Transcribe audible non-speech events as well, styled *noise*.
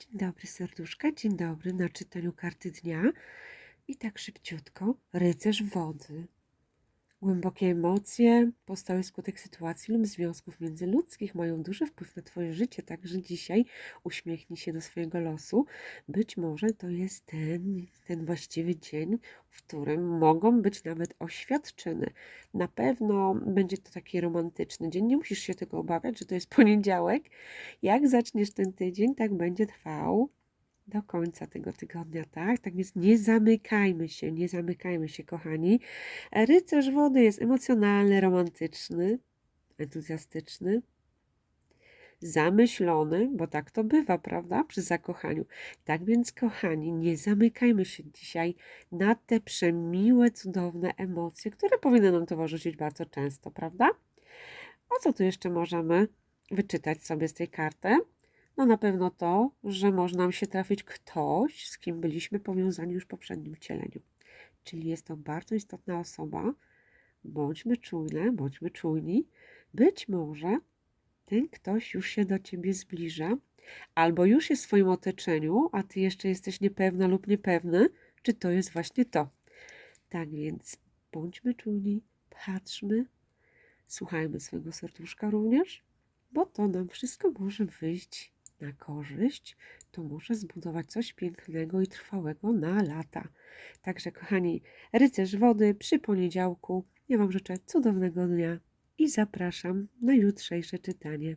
Dzień dobry, serduszka. Dzień dobry na czytaniu karty dnia. I tak szybciutko. Rycerz wody. Głębokie emocje powstałe wskutek sytuacji lub związków międzyludzkich mają duży wpływ na Twoje życie, także dzisiaj uśmiechnij się do swojego losu. Być może to jest ten, ten właściwy dzień, w którym mogą być nawet oświadczyny. Na pewno będzie to taki romantyczny dzień. Nie musisz się tego obawiać, że to jest *laughs* poniedziałek. Jak zaczniesz ten tydzień, tak będzie trwał do końca tego tygodnia, tak? Tak więc nie zamykajmy się, nie zamykajmy się, kochani. Rycerz wody jest emocjonalny, romantyczny, entuzjastyczny, zamyślony, bo tak to bywa, prawda? Przy zakochaniu. Tak więc, kochani, nie zamykajmy się dzisiaj na te przemiłe, cudowne emocje, które powinny nam towarzyszyć bardzo często, prawda? O co tu jeszcze możemy wyczytać sobie z tej karty? No na pewno to, że może nam się trafić ktoś, z kim byliśmy powiązani już w poprzednim wcieleniu. Czyli jest to bardzo istotna osoba. Bądźmy czujne, bądźmy czujni. Być może ten ktoś już się do ciebie zbliża, albo już jest w swoim otoczeniu, a ty jeszcze jesteś niepewna lub niepewny, czy to jest właśnie to. Tak więc bądźmy czujni, patrzmy, słuchajmy swojego serduszka również, bo to nam wszystko może wyjść na korzyść, to może zbudować coś pięknego i trwałego na lata. Także, kochani, rycerz wody przy poniedziałku. Ja Wam życzę cudownego dnia i zapraszam na jutrzejsze czytanie.